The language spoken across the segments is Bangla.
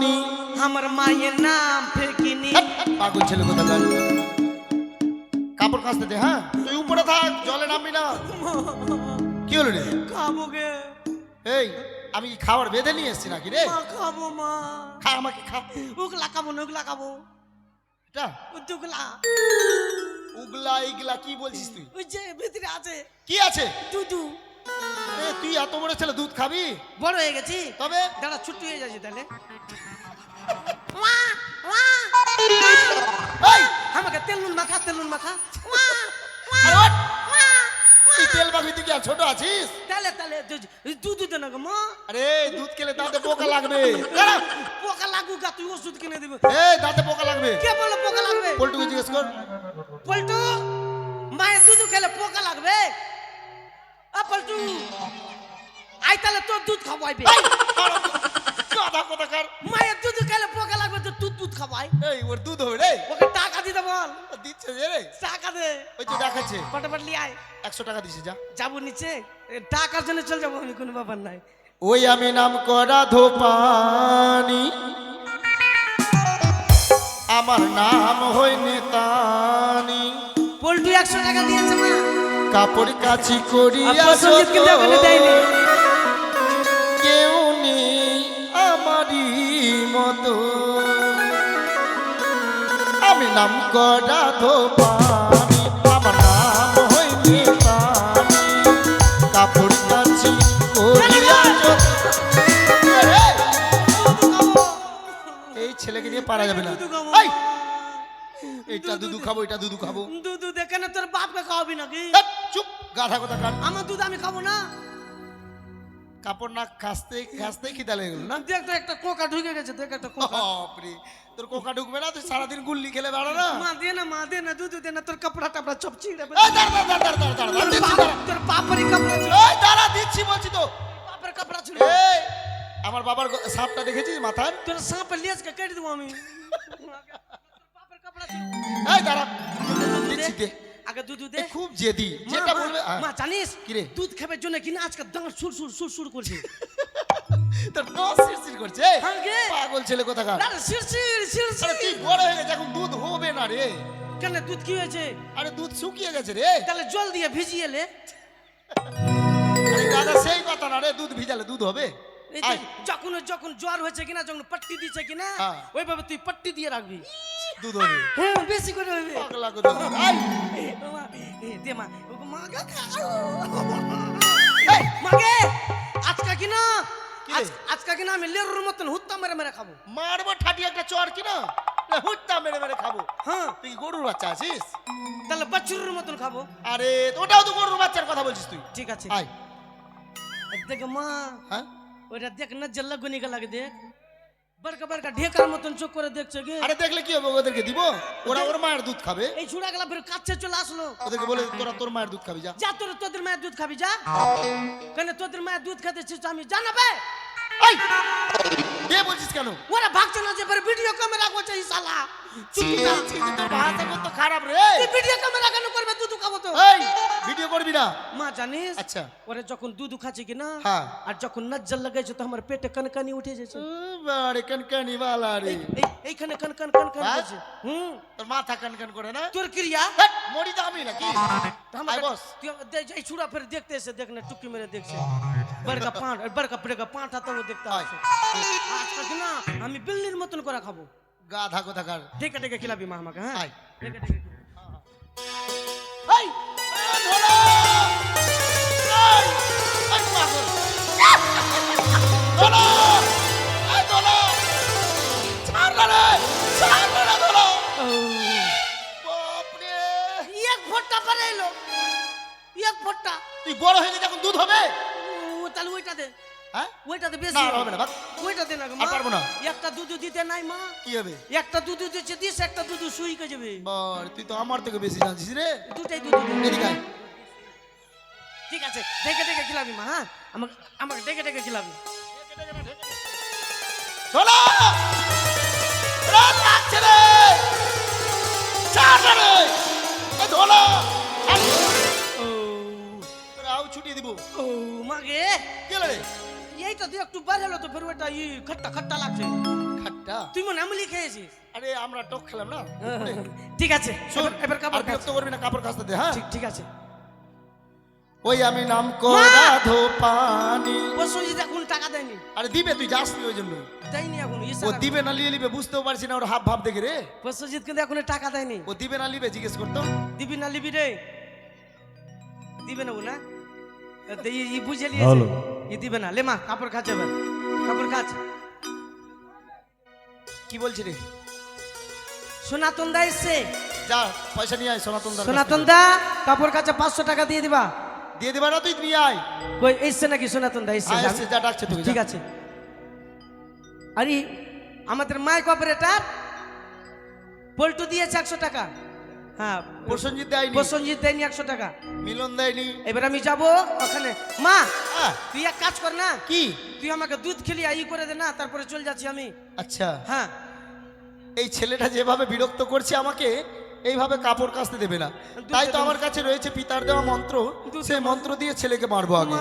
পানি আমার মায়ের নাম ফেকিনি পাগল ছেলে কথা বল কাপড় কাচতে দে হ্যাঁ? তুই উপরে থাক জলে নামবি না। কি হলো রে? খাব গে। এই আমি কি খাবার বেঁধে নিয়ে এসেছি নাকি রে? মা খাব মা। খা আমাকে খা। উগলা খাব না উগলা খাব। এটা? দুগলা। উগলা ইগলা কি বলছিস তুই? ওই যে ভিতরে আছে। কি আছে? দুধু তুই এত বড় ছেলে দুধ খাবি? বড় হয়ে গেছি। তবে? দাঁড়া ছুটি হয়ে যাচ্ছে তাহলে। আমাকে তেল নুন মাখা তেল নুন মাখা। তুই তেল মাখবি তুই কি আর ছোট আছিস? তাহলে তাহলে দুধ দে না মা। আরে দুধ খেলে দাঁতে পোকা লাগবে। দাঁড়া। পোকা লাগুক তুই ওষুধ কিনে দিবে। এই দাঁতে পোকা লাগবে। কে বলল পোকা লাগবে? পল্টুকে জিজ্ঞেস কর। পল্টু মায়ের দুধ খেলে পোকা লাগবে? আ আই তাহলে তোর দুধ খাওয়াইবে এই, গাধা কোথাকার? মায়ের দুধ খেলে পোকা লাগবে তো তুই দুধ খাওয়াই এই ওর দুধ হবে রে। ওকে টাকা দিতে বল। দিচ্ছে যে রে। টাকা দে। ওই তো দেখাচ্ছে। ফটাফট লিয়ে আয়। একশো টাকা দিছে যা। যাব নিচে। টাকার জন্য চল যাব আমি কোনো ব্যাপার নাই। ওই আমি নাম করা ধোপানি। আমার নাম হই নেতানি পল্টু একশো টাকা দিয়েছে মা। কাপড় কাছি করিয়া কেউ নেই আমারই মতো। আমি নাম করা ধোপানি আমার নাম হই কাপড় কাচি করিয়া এই ছেলেকে দিয়ে পারা যাবে না। এইটা দুধু খাব এটা দুধু খাব। দুধ দেখে না তোর বাপকে খাওয়াবি নাকি? চুপ গাধা কথা কার আমার দুধ আমি খাব না। কাপড় না কাচতে কাচতে খিদা লেগে গেল না? দেখ তো একটা কোকা ঢুকে গেছে দেখ একটা কোকা। বাপরে তোর কোকা ঢুকবে না? তুই সারাদিন গুল্লি খেলে বেড়া না? মা দে না মা দে না দুধ দে না তোর কাপড়া টাপড়া সব ছিঁড়ে তোর বাপেরই কাপড়া এই দাঁড়া দিচ্ছি বলছি তো। বাপের কাপড়া ছিল এই আমার বাবার সাপটা দেখেছিস মাথার তোর সাপে লেজকে কেটে দেবো আমি। এই দাঁড়া। দিচ্ছি দে আগে দুধ দে খুব জেদি। যেটা বলবে মা জানিস? কি রে? দুধ খাবার জন্য কিনা আজকে দাঁত সুর সুর সুর সুর করছে? তোর দশ শিরশির করছে? হ্যাঁ। পাগল ছেলে কোথাকার? আরে শিরশির শিরশির। তুই বড় হয়ে গেছে এখন দুধ হবে না রে। কেন দুধ কি হয়েছে? আরে দুধ শুকিয়ে গেছে রে। তাহলে জল দিয়ে ভিজিয়ে লে। দাদা সেই কথা না রে দুধ ভিজালে দুধ হবে? যখন যখন জ্বর হয়েছে কিনা যখন পট্টি দিচ্ছে কিনা হ্যাঁ। ওইভাবে তুই পট্টি দিয়ে রাখবি। দুধ হবে। হ্যাঁ বেশি করে হবে। পাগলা কোথা আই মা, এ, দে মা ওকে মা গা মাগে আজকা কি রে? আজ- আজকা কিনা আমি লেরুর মতন হুত্তা মেরে মেরে খাব। মারবো ঠাটি একটা চর কি না? হুট্টা মেরে মেরে খাব। হ্যাঁ। তুই গরুর বাচ্চা আছিস? তাহলে বাছুরের মতন খাব। আরে ওটাও তো গরুর বাচ্চার কথা বলছিস তুই। ঠিক আছে। আয়। দেখ মা হ্যাঁ? ওইটা দেখ না জল্লা গনিকা লাগে দেখ। বড়কা বড়কা ঢেকার মতন চোখ করে দেখছে গে আরে দেখলে কি হবে ওদেরকে দিব ওরা ওর মায়ের দুধ খাবে এই ছুড়া গেলা ফের কাছে চলে আসলো ওদেরকে বলে তোরা তোর মায়ের দুধ খাবি যা যা তোর তোদের মায়ের দুধ খাবি যা কেন তোদের মায়ের দুধ খেতে চাইছো আমি জানাবে এই কে বলছিস কেন ওরা ভাগছে না যে ফের ভিডিও ক্যামেরা করছে এই শালা ছি, চুপটা ছি, ছি, তোর ভাষা কত খারাপ রে তুই ভিডিও ক্যামেরা কেন করবে করবি না? মা জানিস? আচ্ছা। ওরে যখন দুধ খাচ্ছে কি না হ্যাঁ। আর যখন নজ্জল লাগাইছে তো আমার পেটে কনকানি উঠে যাচ্ছে। বারে কনকানি বালা রে। এই- এই- এইখানে কনকন কনকন? করছে। হুম। তোর মাথা কনকন করে না? তোর ক্রিয়া? মরি তো আমি নাকি? আয় বস। তুই এই ছুড়া ফের দেখতে এসে দেখনে টুকি মেরে দেখছে। বড়কা পাঁট বড়কা বড়কা পাঁঠা তো ও দেখতে আছে আজকাল কি না আমি বিল্লির মতন করে খাব। গাধা কোথাকার। ডেকে ডেকে খিলাবি মা আমাকে হ্যাঁ? আয়। ডেকে ডেকে। এই! এক ফোঁটা তুই বড় হয়ে গেছে এখন দুধ হবে? ও তাহলে ওইটা দে। হ্যাঁ? ওইটা দে বেশি। না, হবে না, ভাগ। ওইটা দে না মা। পারব না। একটা দুধ দিতে নাই মা। কি হবে? একটা দুধ দিচ্ছে দিস একটা দুধ সুই কে যাবে। বর তুই তো আমার থেকে বেশি রে। দুটাই দুধ এদিকে আয়। ঠিক আছে ডেকে ডেকে খিলাবি মা হ্যাঁ? আমাকে আমাকে ডেকে ডেকে খিলাবি। ধরো! রাত লাগছে রে! ছুটিয়ে দিব। ও মাগে? কি হলো রে? এইটা দিয়ে একটু বাইরে হলো তো ফের ওটা ই খট্টা খট্টা লাগছে। খাট্টা? তুই মনে আমলি খেয়েছিস? আরে আমরা টক খেলাম না? ঠিক আছে শোন এবার- কাপড় বিরক্ত। করবি না কাপড় কাচতে দে হ্যাঁ? ঠিক ঠিক আছে। ওই আমি নাম করা ধো পানি। ও সঞ্জিত এখন টাকা দেয়নি। আরে দিবে তুই যাস নি ওই জন্য দেয়নি এখন ও দিবে না লিয়ে লিবে বুঝতেও পারছি না ওর হাব ভাব দেখে রে। ও কিন্তু এখন টাকা দেয়নি। ও দিবে না লিবে জিজ্ঞেস করতো। দিবি না লিবি রে। দিবে না ও না ই ই বুঝে। লিয়েছে ই দিবে না। লে মা কাপড় কাচ এবার কাপড় কাচ কি বলছি রে? সনাতন দা এসছে। যা পয়সা নিয়ে আয় সনাতন কাছ সনাতন দা কাপড় কাচা পাঁচশো টাকা দিয়ে দিবা। দিয়ে দিবা না তুই? নিয়ে আয়। কই এসছে নাকি সনাতন দা এসছে। এসছে, যা ডাকছে তোকে ঠিক আছে। আরে আমাদের মাইক অপারেটর পল্টু দিয়েছে একশো টাকা। হ্যাঁ প্রসঞ্জিৎ দেয়নি। প্রসঞ্জিৎ দেয়নি একশো টাকা। মিলন দেয়নি। এবার আমি যাব ওখানে। মা তুই এক কাজ কর না। কি? তুই আমাকে দুধ খেলি ই করে দে না তারপরে চলে যাচ্ছি আমি। আচ্ছা। হ্যাঁ। এই ছেলেটা যেভাবে বিরক্ত করছে আমাকে এইভাবে কাপড় কাচতে দেবে না। তাই তো আমার কাছে রয়েছে পিতার দেওয়া মন্ত্র। সেই মন্ত্র দিয়ে ছেলেকে মারবো আগে।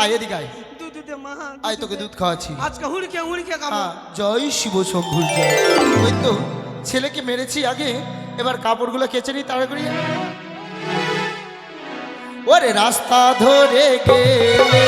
আয় এদিকে আয়। আয় তোকে দুধ খাওয়াচ্ছি। আজকে হুড়কে হুড়কে হ্যাঁ জয় শিব শম্ভুর জয়। ওই তো ছেলেকে মেরেছি আগে এবার কাপড়গুলো কেচে নি তাড়াতাড়ি ওরে রাস্তা ধরে গেলে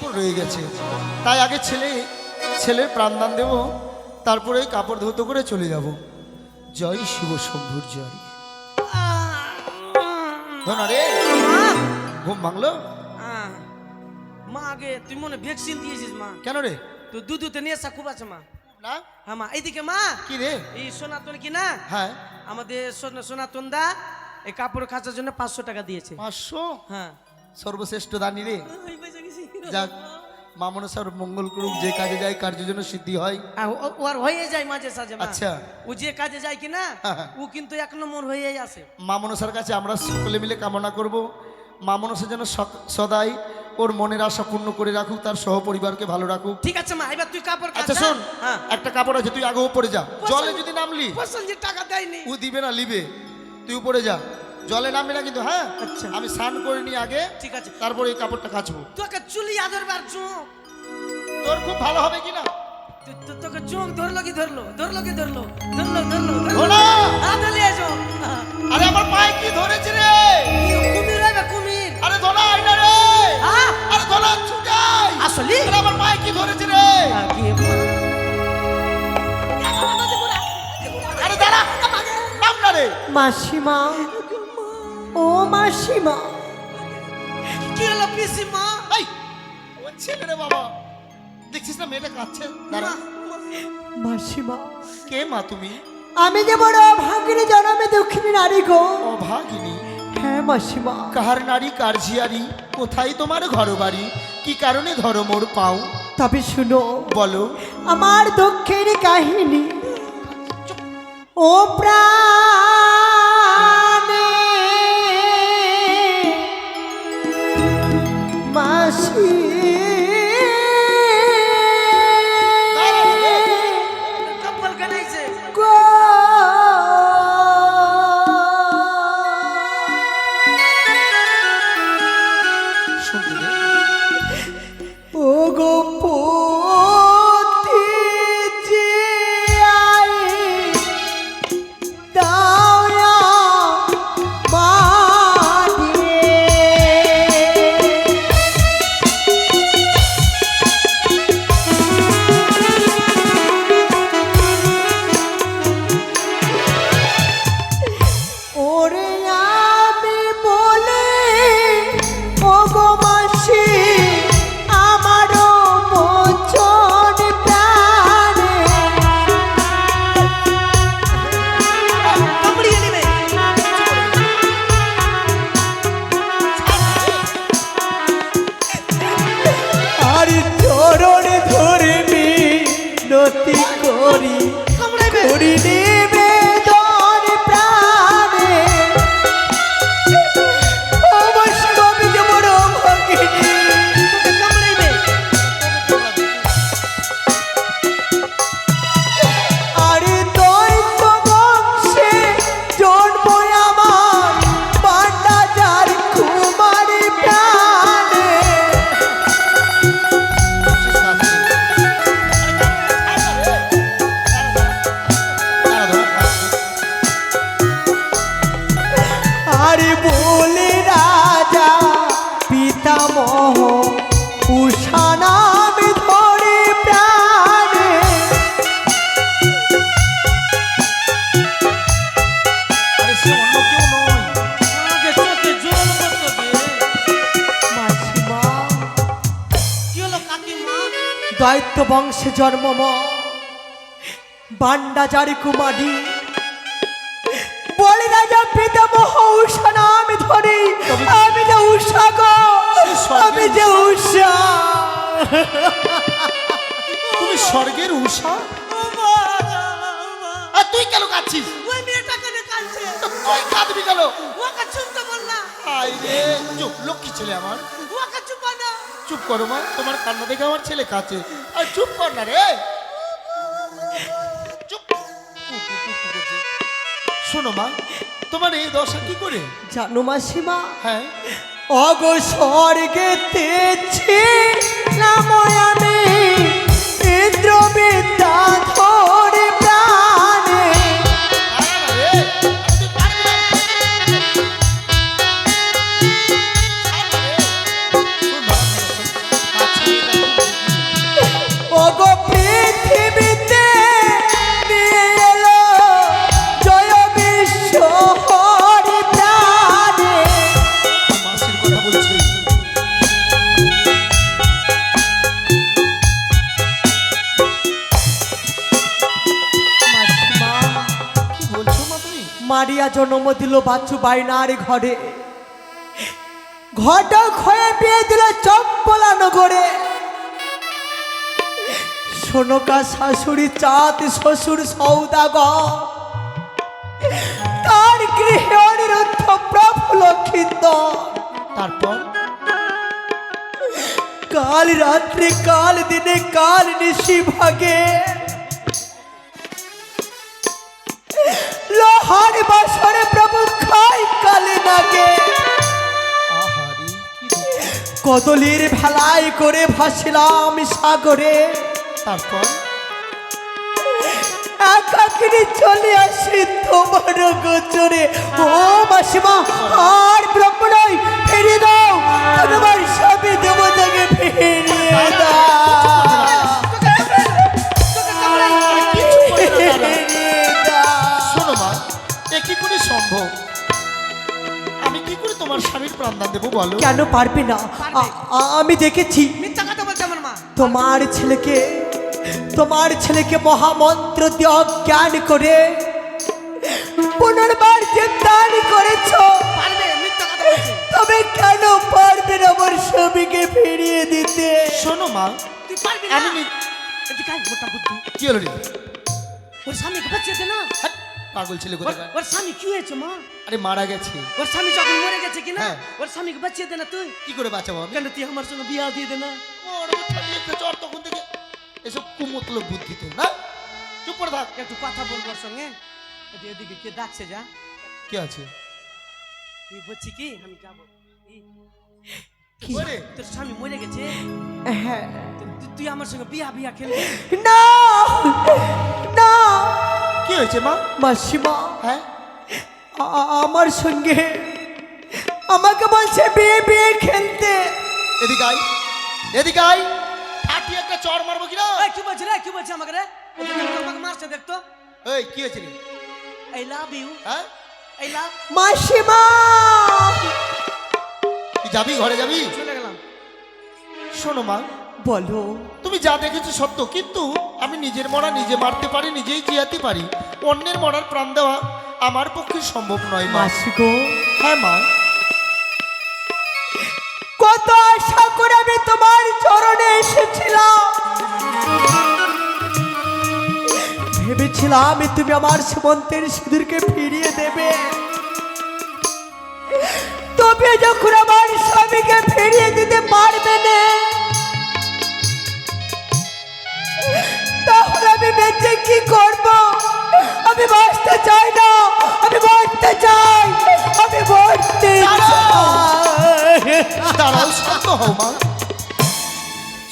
কাপড় রয়ে গেছে। তাই আগে ছেলে ছেলের প্রাণদান দেব তারপরে কাপড় ধৌত করে চলে যাব। জয় শিব শম্ভুর জয়। ধনা রে। মা ঘুম ভাঙলো? মা আগে তুই মনে ভ্যাকসিন দিয়েছিস মা। কেন রে? তো দুধুতে নেশা খুব আছে মা। না? হ্যাঁ মা এইদিকে মা। কি রে? এই সনাতন কি না? হ্যাঁ। আমাদের সোনা- সনাতন দা এই কাপড় কাচার জন্য পাঁচশো টাকা দিয়েছে। পাঁচশো? হ্যাঁ। সর্বশ্রেষ্ঠ দানি রে। যাক মামনা সাহেব মঙ্গল করুক যে কাজে যায় কার্যের জন্য সিদ্ধি হয়। আহ, ও- ও আর হয়ে যায় মাঝে সাঝে আচ্ছা। ও যে কাজে যায় কি না হ্যাঁ, হ্যাঁ। ও কিন্তু এক নম্বর হয়েই আসে। মা মনসার কাছে আমরা সকলে মিলে কামনা করব। মা মনসা যেন সদাই ওর মনের আশা পূর্ণ করে রাখুক তার সহপরিবারকে ভালো রাখুক। ঠিক আছে মা এবার তুই কাপড় কাচ। আচ্ছা? শোন হ্যাঁ। একটা কাপড় আছে তুই আগে উপরে যা। জলে যদি নামলি টাকা দেয়নি। ও দিবে না লিবে। তুই উপরে যা। জলে নামবি না কিন্তু হ্যাঁ? আচ্ছা। আমি স্নান করে নি আগে ঠিক আছে। তারপরে এই কাপড়টা কাচবো। তোকে চুলি আদরবার চোখ তোর খুব ভালো হবে কি না? তোকে চোখ ধরলো কি ধরলো? ধরলো কি ধরলো? ধরলো ধরলো ধরলো। ধরো। হ্যাঁ ধরলি এসো। আরে আমার পায়ে কি ধরেছে রে? কুমির হবে কুমির। আরে ধরা আইনা রে! আরে ধরা ছুটাই! আসলি? আরে আমার পায়ে কি ধরেছে রে? কি? আরে দাঁড়া নাম না রে। মাসিমা। ও মাসিমা। কি হলো পিসি মা এই ও ছেলে রে বাবা। দেখছিস না মেয়েটা কাঁদছে। দাঁড়া। মাসিমা কে মা তুমি? আমি যে বড় ভাগিনী জনমে দক্ষিণী নারী গো। অভাগিনী? হ্যাঁ মাসিমা। কাহার নারী কার ঝিয়ারি কোথায় তোমার ঘর বাড়ি কি কারণে ধরো মোর পাও? তবে শুনো বলো। আমার দুঃখের কাহিনী। ও প্রাণে। নতি করি কামড়াইবে বংশে জন্ম বান্ডা জারি কুমারী। বলে রাজা পিতামহ উষা নাম ধরি আমি যে উষা গো আমি যে উষা তুমি স্বর্গের উষা তুই কেন কাচ্ছিস ওই মেয়েটা কেন কাঁদছে? তুই কাঁদবি কেন? ওকে শুনতে বল না। আই রে চুপ। লক্ষ্মী ছেলে আমার। ওকে চুপা না। চুপ করো মা তোমার কান্না দেখে আমার ছেলে কাছে আর চুপ কর না রে। চুপ। শোনো মা তোমার এই দশা কি করে? জানো মাসিমা হ্যাঁ। অগ স্বর্গে তেছি নাম আমি জন্ম দিল বাচ্চু বাইনার ঘরে। ঘরটা ক্ষয়ে পেয়ে দিল চম্পলা নগরে। সোনকা শাশুড়ি চাঁদ শ্বশুর সৌদাগর। তার গৃহে অনিরুদ্ধ প্রফুল্ল খিন্দর তারপর? কাল রাত্রি, কাল দিনে, কাল নিশি ভাগে। কদলির ভেলায় করে ভাসিলাম সাগরে। তারপর? একাকিনি চলে আসি তোমার গোচরে। ও মাসিমা দেবো বলো। কেন পারবে না? আমি দেখেছি। মিথ্যা কথা বলছে আমার মা। তোমার ছেলেকে তোমার ছেলেকে মহামন্ত্র দিয়ে অজ্ঞান করে পুনর্বার যে দান করেছ। পারবে তবে কেন পারবেন আমার স্বামীকে ফিরিয়ে দিতে? শোনো মা তুই পারবি না। নি- কি হলো রে? ওর স্বামীকে বাঁচিয়ে দে না পাগল ছেলে ওর কোথায় ওর স্বামী কি হয়েছে মা? আরে মারা গেছে। ওর স্বামী যখন মরে গেছে কিনা? হ্যাঁ। ওর স্বামীকে বাঁচিয়ে দে না তুই। কি করে বাঁচাবো আমি? কেন তুই আমার সঙ্গে বিয়া দিয়ে দে না? ওর নিয়ে খেয়েছো, আর তখন থেকে। এসব কুমতলব বুদ্ধিতে না? চুপ করে থাক। একটু কথা বলব ওর সঙ্গে। এদিকে এদিকে কে ডাকছে যা। কি আছে? এই বলছি কি? আমি যাব। কি? তোর স্বামী মরে গেছে? হ্যাঁ। তু- তু- তুই আমার সঙ্গে বিয়া বিয়া খেলবি? না না! কি হয়েছে মা? মাসিমা। হ্যাঁ? আমার সঙ্গে আমাকে বলছে বিয়ে বিয়ে খেলতে। এদিকে আই এদিকে আই ফাটি একটা চড় মারবো কিনা এই, কি বলছে রে? কি বলছে আমাকে রে? আমাকে মারছে দেখতো এই কি হয়েছে রে? এই লাভ ইউ হ্যাঁ? এই লাভ মাসিমা! তুই যাবি ঘরে যাবি? চলে গেলাম। শোনো মা। বলো। তুমি যা দেখেছ সত্য কিন্তু আমি নিজের মরা নিজে মারতে পারি নিজেই জিয়াতে পারি। অন্যের মরার প্রাণ দেওয়া আমার পক্ষে সম্ভব নয় মাসি গো। হ্যাঁ মা। কত আশা করে আমি তোমার চরণে এসেছিলাম। ভেবেছিলাম তুমি আমার সুমন্তের সিঁদুরকে ফিরিয়ে দেবে। তবে যখন আমার স্বামীকে চাই না আমি বাঁচতে চাই আমি চাই। দাঁড়াও শান্ত হও মা।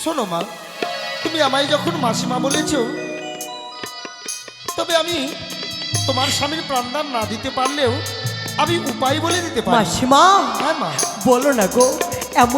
শোনো মা তুমি আমায় যখন মাসিমা বলেছ তবে আমি তোমার স্বামীর প্রাণদান না দিতে পারলেও আমি উপায় বলে দিতে পারি। মাসিমা হ্যাঁ মা। বলো না গো এমন